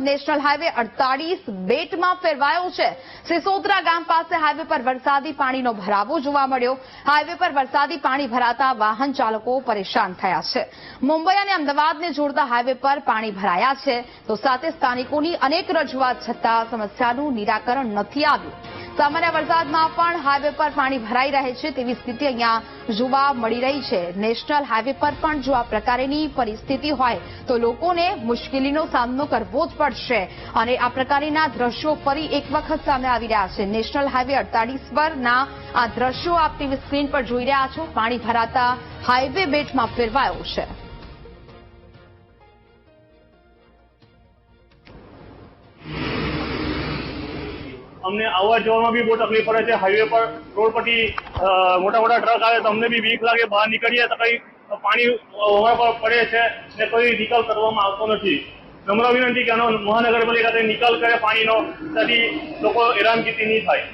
National highway અડતાલીસ બેટમાં ફેરવાયો છે. સિસોદરા ગામ પાસે હાઈવે પર વરસાદી પાણીનો ભરાવો જોવા મળ્યો. હાઈવે પર વરસાદી પાણી ભરાતા વાહન ચાલકો પરેશાન થયા છે. મુંબઈ અને અમદાવાદને જોડતા હાઈવે પર પાણી ભરાયા છે. તો સાથે સ્થાનિકોની અનેક રજૂઆત છતાં સમસ્યાનું નિરાકરણ નથી આવ્યું. સામાન્ય વરસાદમાં પણ હાઈવે પર પાણી ભરાઈ રહે છે તેવી સ્થિતિ અહીંયા જોવા મળી રહી છે. નેશનલ હાઈવે પર પણ જો આ પ્રકારની પરિસ્થિતિ હોય તો લોકોને મુશ્કેલીનો સામનો કરવો જ પડશે. અને આ પ્રકારના દ્રશ્યો ફરી એક વખત સામે આવી રહ્યા છે. નેશનલ હાઈવે અડતાલીસ પરના આ દ્રશ્યો આપ ટીવી સ્ક્રીન પર જોઈ રહ્યા છો. પાણી ભરાતા હાઈવે બેટમાં ફેરવાયો છે. અમને આવવા જવામાં બી બહુ તકલીફ પડે છે. હાઈવે પર રોડ પરથી મોટા મોટા ટ્રક આવે તો અમને બી બીક લાગે, બહાર નીકળીએ તો કઈ પાણી અમારા પર પડે છે ને કોઈ નિકાલ કરવામાં આવતો નથી. નમ્ર વિનંતી કે આનો મહાનગરપાલિકા નિકાલ કરે પાણીનો તેથી લોકો હેરાનગતિ નહીં થાય.